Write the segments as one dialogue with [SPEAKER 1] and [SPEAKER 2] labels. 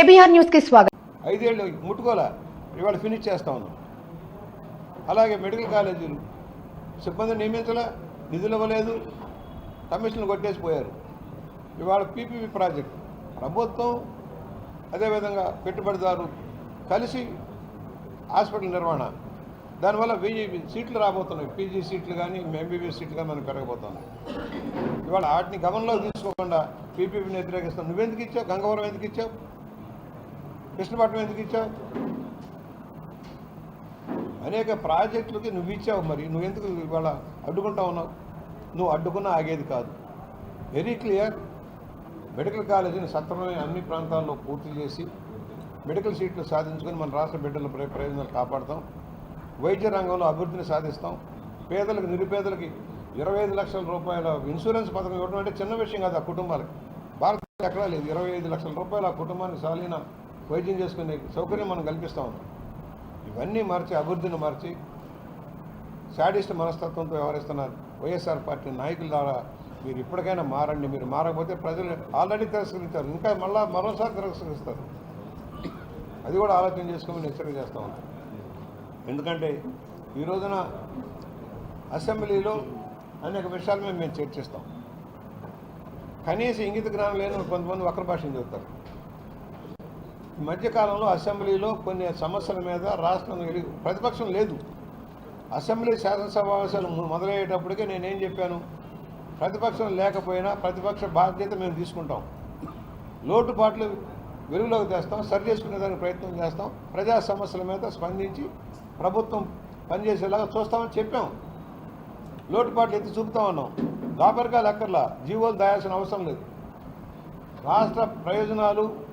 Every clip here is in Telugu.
[SPEAKER 1] కేబీఆర్ న్యూస్కి స్వాగతం.
[SPEAKER 2] ఐదేళ్ళు ముట్టుకోలే. ఇవాళ ఫినిష్ చేస్తా ఉన్నాం. అలాగే మెడికల్ కాలేజీలు సిబ్బంది నియమించలే నిధులు ఇవ్వలేదు కమిషన్లు కొట్టేసిపోయారు. ఇవాళ పీపీపీ ప్రాజెక్ట్ ప్రభుత్వం అదేవిధంగా పెట్టుబడిదారు కలిసి హాస్పిటల్ నిర్వహణ. దానివల్ల వెయ్యి సీట్లు రాబోతున్నాయి. పీజీ సీట్లు కానీ ఎంబీబీఎస్ సీట్లు కానీ మనకు పెరగబోతున్నాయి. ఇవాళ వాటిని గమనంలోకి తీసుకోకుండా పీపీపీని వ్యతిరేకిస్తాం నువ్వెందుకు ఇచ్చావు? గంగవరం ఎందుకు ఇచ్చావు? కృష్ణపట్నం ఎందుకు ఇచ్చావు? అనేక ప్రాజెక్టులకి నువ్వు ఇచ్చావు మరి. నువ్వెందుకు ఇవాళ అడ్డుకుంటా ఉన్నావు? నువ్వు అడ్డుకున్నా ఆగేది కాదు. వెరీ క్లియర్ మెడికల్ కాలేజీని సత్వరమైన అన్ని ప్రాంతాల్లో పూర్తి చేసి మెడికల్ సీట్లు సాధించుకొని మన రాష్ట్ర బిడ్డల ప్రయోజనాలు కాపాడుతాం. వైద్య రంగంలో అభివృద్ధిని సాధిస్తాం. పేదలకు నిరుపేదలకి ఇరవై ఐదు లక్షల రూపాయల ఇన్సూరెన్స్ పథకం ఇవ్వడం అంటే చిన్న విషయం కాదు ఆ కుటుంబాలకి. భారత ఎక్కడా లేదు. ఇరవై ఐదు లక్షల రూపాయలు ఆ కుటుంబానికి సాలిన వైద్యం చేసుకునే సౌకర్యం మనం కల్పిస్తూ ఉన్నాం. ఇవన్నీ మార్చి అభివృద్ధిని మార్చి శాడిస్ట్ మనస్తత్వంతో వ్యవహరిస్తున్నారు వైఎస్ఆర్ పార్టీ నాయకుల ద్వారా మీరు ఇప్పటికైనా మారండి. మీరు మారకపోతే ప్రజలు ఆల్రెడీ తిరస్కరించారు. ఇంకా మళ్ళా మరోసారి తిరస్కరిస్తారు. అది కూడా ఆలోచన చేసుకోమని హెచ్చరిక చేస్తూ ఉన్నాం. ఎందుకంటే ఈ రోజున అసెంబ్లీలో అనేక విషయాల మీద మేము చర్చిస్తాం. కనీసం ఇంగిత జ్ఞానం లేని కొంతమంది వక్ర భాషను చెబుతారు మధ్యకాలంలో అసెంబ్లీలో కొన్ని సమస్యల మీద రాష్ట్రం ప్రతిపక్షం లేదు. అసెంబ్లీ శాసనసమావేశాలు మొదలయ్యేటప్పటికే నేనేం చెప్పాను? ప్రతిపక్షం లేకపోయినా ప్రతిపక్ష బాధ్యత మేము తీసుకుంటాం. లోటుపాట్లు వెలుగులోకి తెస్తాం సరి చేసుకునేదానికి ప్రయత్నం చేస్తాం. ప్రజా సమస్యల మీద స్పందించి ప్రభుత్వం పనిచేసేలాగా చూస్తామని చెప్పాం. లోటుపాట్లు ఎత్తి చూపుతా ఉన్నాం దాపరిగా అక్కర్లా జీవోలు దాయాల్సిన అవసరం లేదు. రాష్ట్ర ప్రయోజనాలు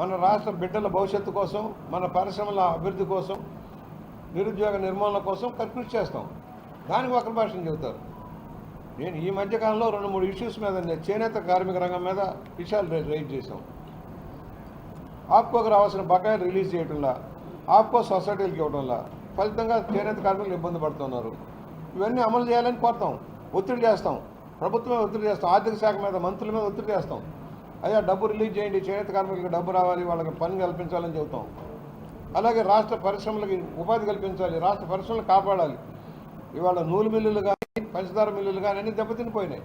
[SPEAKER 2] మన రాష్ట్ర బిడ్డల భవిష్యత్తు కోసం మన పరిశ్రమల అభివృద్ధి కోసం నిరుద్యోగ నిర్మూలన కోసం కృషి చేస్తాం. దానికి ఒక భాషను చెబుతారు. నేను ఈ మధ్యకాలంలో రెండు మూడు ఇష్యూస్ మీద నేను చేనేత కార్మిక రంగం మీద విషయాలు రైజ్ చేశాం. ఆప్కోకి రావాల్సిన బకాయిలు రిలీజ్ చేయటంలా ఆప్కో సొసైటీలకు ఇవ్వడంలా ఫలితంగా చేనేత కార్మికులు ఇబ్బంది పడుతున్నారు. ఇవన్నీ అమలు చేయాలని కోరుతాం. ఒత్తిడి చేస్తాం. ప్రభుత్వమే ఒత్తిడి చేస్తాం. ఆర్థిక శాఖ మీద మంత్రుల మీద ఒత్తిడి చేస్తాం. అయ్యా డబ్బు రిలీజ్ చేయండి చేనేత కార్మికులకు డబ్బు రావాలి వాళ్ళకి పని కల్పించాలని చెబుతాం. అలాగే రాష్ట్ర పరిశ్రమలకి ఉపాధి కల్పించాలి రాష్ట్ర పరిశ్రమలు కాపాడాలి. ఇవాళ నూలు మిల్లులు కానీ పంచదార మిల్లులు కానీ అన్ని దెబ్బతినిపోయినాయి.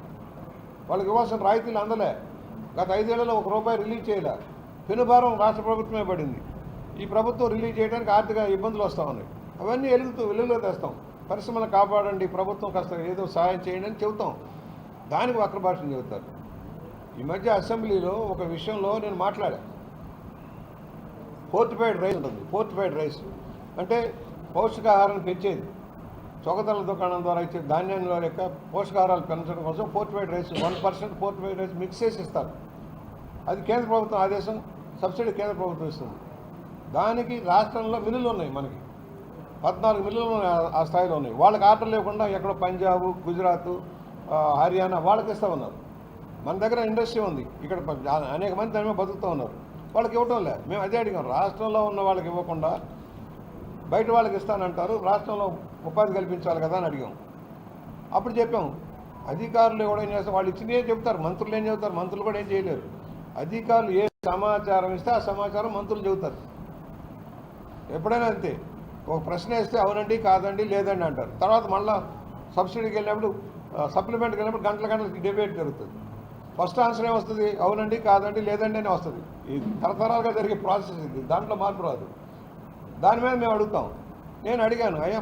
[SPEAKER 2] వాళ్ళకి ఇవ్వాల్సిన రాయితీలు అందలే. గత ఐదేళ్ళలో ఒక రూపాయి రిలీజ్ చేయలే. పెనుభారం రాష్ట్ర ప్రభుత్వమే పడింది. ఈ ప్రభుత్వం రిలీజ్ చేయడానికి ఆర్థిక ఇబ్బందులు వస్తూ ఉన్నాయి. అవన్నీ వెలుగుతూ వెలుగులో తెస్తాం. పరిశ్రమలు కాపాడండి ప్రభుత్వం కాస్త ఏదో సహాయం చేయండి అని చెబుతాం. దానికి వక్ర భాషను చెబుతారు. ఈ మధ్య అసెంబ్లీలో ఒక విషయంలో నేను మాట్లాడా. ఫోర్టిఫైడ్ రైస్ ఉంటుంది. ఫోర్టిఫైడ్ రైస్ అంటే పౌష్టికాహారాన్ని పెంచేది. చొగతల దుకాణం ద్వారా ఇచ్చే ధాన్యంలో యొక్క పోషకాహారాలు పెంచడం కోసం fortified rice one percent fortified rice mix చేసి ఇస్తారు. అది కేంద్ర ప్రభుత్వం ఆదేశం సబ్సిడీ కేంద్ర ప్రభుత్వం ఇస్తుంది. దానికి రాష్ట్రంలో మిల్లులు ఉన్నాయి మనకి. పద్నాలుగు మిల్లులు ఉన్నాయి ఆ- స్థాయిలో ఉన్నాయి. వాళ్ళకి ఆర్డర్ లేకుండా ఎక్కడో పంజాబ్ గుజరాత్ హర్యానా వాళ్ళకి ఇస్తూ ఉన్నారు. మన దగ్గర ఇండస్ట్రీ ఉంది. ఇక్కడ అనేక మంది దాని మీద బతుకుతూ ఉన్నారు. వాళ్ళకి ఇవ్వటం లే. మేము అదే అడిగాం రాష్ట్రంలో ఉన్న వాళ్ళకి ఇవ్వకుండా బయట వాళ్ళకి ఇస్తానంటారు రాష్ట్రంలో ఉపాధి కల్పించాలి కదా అని అడిగాం. అప్పుడు చెప్పాం అధికారులు కూడా ఏం చేస్తారు వాళ్ళు ఇచ్చినే చెప్తారు మంత్రులు ఏం చెబుతారు? మంత్రులు కూడా ఏం చేయలేరు. అధికారులు ఏ సమాచారం ఇస్తే ఆ సమాచారం మంత్రులు చెబుతారు. ఎప్పుడైనా అంతే. ఒక ప్రశ్న వేస్తే అవునండి కాదండి లేదండి అంటారు. తర్వాత మళ్ళీ సబ్సిడీకి వెళ్ళినప్పుడు సప్లిమెంట్కి వెళ్ళినప్పుడు గంటల గంటలకి డిబేట్ జరుగుతుంది. ఫస్ట్ ఆన్సర్ ఏమొస్తుంది? అవునండి కాదండి లేదండి అని వస్తుంది. ఇది తరతరాలుగా జరిగే ప్రాసెస్ ఇది. దాంట్లో మార్పు రాదు. దాని మీద మేము అడుగుతాం. నేను అడిగాను అయ్యా